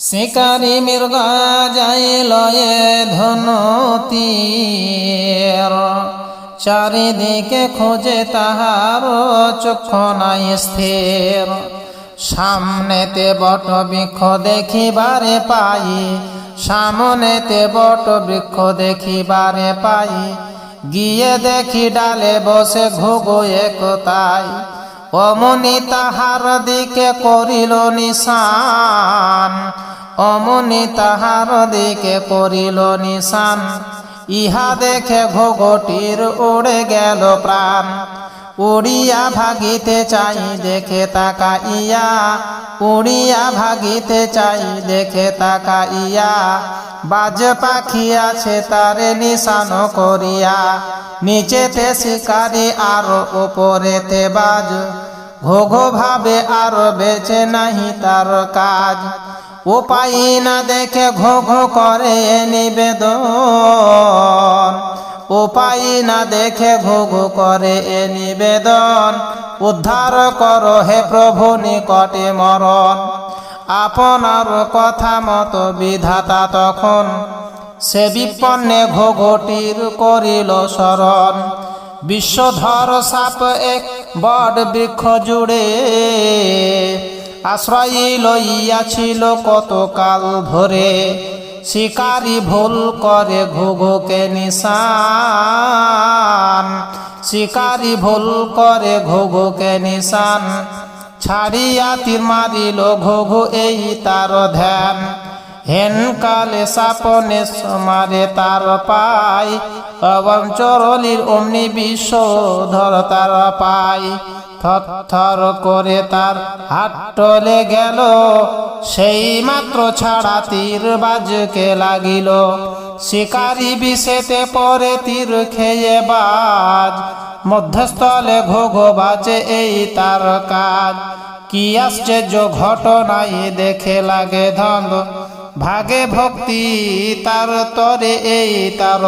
শিকারি মৃগা যাই লয়ে ধনতীর। চারিদিকে খোঁজে তাহার চক্ষ নাই স্থির। সামনেতে বট বৃক্ষ দেখিবারে পাই, সামনেতে বট বৃক্ষ দেখিবারে পাই। গিয়ে দেখি ডালে বসে ঘুঘু একতাই, অমনি তাহার দিকে করিল নিশান। অমনি তাহার দিকে করিল নিশান। ইহা দেখে ঘোঘটির উড়ে গেল প্রাণ। উড়িয়া ভাগিতে চাই দেখে তাকা ইয়া উড়িয়া ভাগিতে চাই দেখে তাকা ইয়া বাজ পাখি আছে তারে নিশান করিয়া, নিচেতে শিকারি আরও উপরেতে বাজ। ঘোঘো ভাবে আরও বেঁচে নাহি তার কাজ। উপায় না দেখে ঘো ঘো করে নিবেদন। উপায় না দেখে ঘো ঘো করে এ নিবেদন। উদ্ধার করো হে প্রভু নিকটে মরণ। আপনার কথা মতো বিধাতা তখন সে বিপন্নে ঘোঘটির করিল শরণ। বিশ্বধর সাপ এক বড বৃক্ষ জুড়ে আশ্রয় লইয়াছিল কতকাল ধরে। শিকারি ভুল করে ঘুঘুকে নিশান। শিকারি ভুল করে ঘুঘুকে নিশান। ছাড়িয়া তীর মারিল ঘুঘু এই তার ধ্যান। হেন কালে সাপনে সমারে তার পাই এবং চরলির অমনি বিশ্ব ধর তার পাই। থর করে তার হাত টলে গেল, সেই মাত্র ছাড়া তীর বাজকে লাগিল। শিকারি বিষেতে পরে তীর খেয়ে বাজ, মধ্যস্থলে ঘোঘো বাজে এই তার কাজ। কি আশ্চর্য ঘটনাই দেখে লাগে ধন্দ ভাগে ভক্তি তার তরে এই তার